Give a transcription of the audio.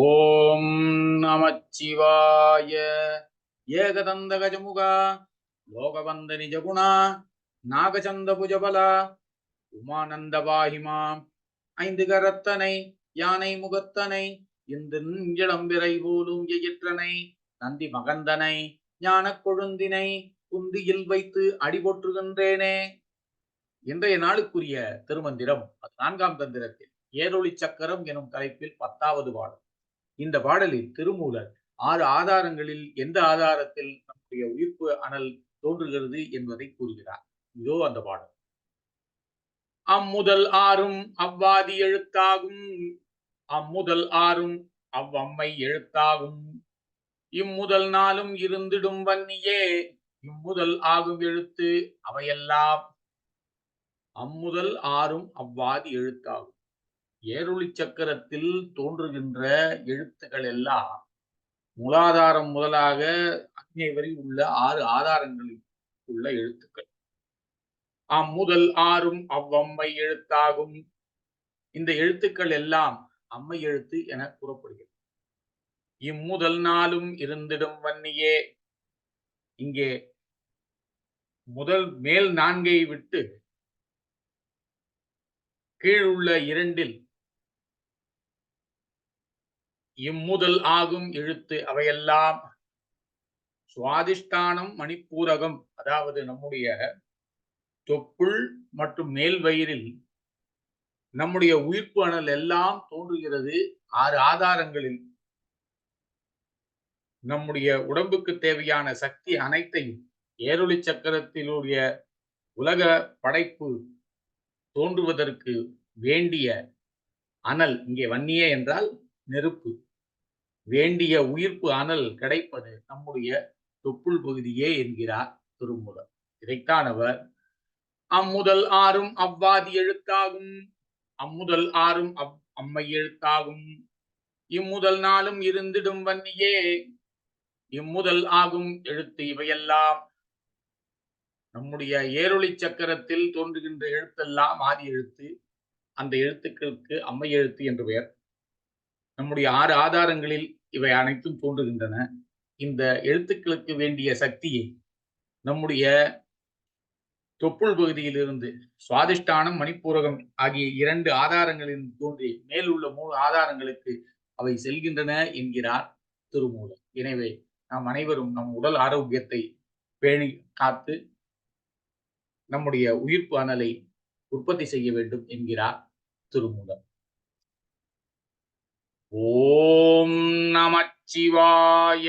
ஓம் நமச்சிவாய. ஏகதந்த கஜமுகா லோகவந்த நிஜகுணா நாகச்சந்த புஜபலா உமானந்த பாகிமாம் ஐந்து கரத்தனை யானை முகத்தனை இந்து இளம்பிறை போலும் எயிற்றனை நந்தி மகந்தனை ஞானக் கொழுந்தினை குந்தியில் வைத்து அடிபொற்றுகின்றேனே. இன்றைய நாளுக்குரிய திருமந்திரம் நான்காம் தந்திரத்தில் ஏரொளி சக்கரம் எனும் தலைப்பில் பத்தாவது பாடல். இந்த பாடலில் திருமூலர் ஆறு ஆதாரங்களில் எந்த ஆதாரத்தில் நம்முடைய உயிர்ப்பு அனல் தோன்றுகிறது என்பதை கூறுகிறார். இதோ அந்த பாடல். அம்முதல் ஆறும் அவ்வாதி எழுத்தாகும். அம்முதல் ஆறும் அவ்வம்மை எழுத்தாகும். இம்முதல் நாளும் இருந்திடும் வன்னியே. இம்முதல் ஆகும் எழுத்து அவையெல்லாம். அம்முதல் ஆறும் அவ்வாதி எழுத்தாகும். ஏருளி சக்கரத்தில் தோன்றுகின்ற எழுத்துக்கள் எல்லாம் மூலாதாரம் முதலாக அக்னி வரை உள்ள ஆறு ஆதாரங்களில் உள்ள எழுத்துக்கள். அம்முதல் ஆறும் அவ்வம்மை எழுத்தாகும். இந்த எழுத்துக்கள் எல்லாம் அம்மை எழுத்து என கூறப்படுகிறது. இம்முதல் நாளும் இருந்திடும் வன்னியே. இங்கே முதல் மேல் நான்கை விட்டு கீழுள்ள இரண்டில் இம்முதல் ஆகும் எழுத்து அவையெல்லாம். சுவாதிஷ்டானம் மணிப்பூரகம் அதாவது நம்முடைய தொப்புள் மற்றும் மேல் வயிறில் நம்முடைய உயிர்ப்பு அணல் எல்லாம் தோன்றுகிறது ஆறு ஆதாரங்களில். நம்முடைய உடம்புக்கு தேவையான சக்தி அனைத்தையும் ஏரொளி சக்கரத்திலுடைய உலக படைப்பு தோன்றுவதற்கு வேண்டிய அனல் இங்கே வன்னியே என்றால் நெருப்பு. வேண்டிய உயிர்ப்பு அனல் கிடைப்பது நம்முடைய தொப்புள் பகுதியே என்கிறார் திருமுதல் இதைத்தான் அவர் அம்முதல் ஆறும் அவ்வாதி எழுத்தாகும். அம்முதல் ஆறும் அவ் அம்மை எழுத்தாகும். இம்முதல் நாளும் இருந்திடும் வன்னியே. இம்முதல் ஆகும் எழுத்து இவையெல்லாம். நம்முடைய ஏரொளி சக்கரத்தில் தோன்றுகின்ற எழுத்தெல்லாம் ஆதி எழுத்து. அந்த எழுத்துக்களுக்கு அம்மை எழுத்து என்று பெயர். நம்முடைய ஆறு ஆதாரங்களில் இவை அனைத்தும் தோன்றுகின்றன. இந்த எழுத்துக்களுக்கு வேண்டிய சக்தியை நம்முடைய தொப்புள் பகுதியிலிருந்து சுவாதிஷ்டானம் மணிப்பூரகம் ஆகிய இரண்டு ஆதாரங்களில் தோன்றி மேலுள்ள மூணு ஆதாரங்களுக்கு அவை செல்கின்றன என்கிறார் திருமூலர். எனவே நாம் அனைவரும் நம் உடல் ஆரோக்கியத்தை பேணி காத்து நம்முடைய உயிர்ப்பு அனலை உற்பத்தி செய்ய வேண்டும் என்கிறார் திருமூலர் ஓம் நமச்சிவாய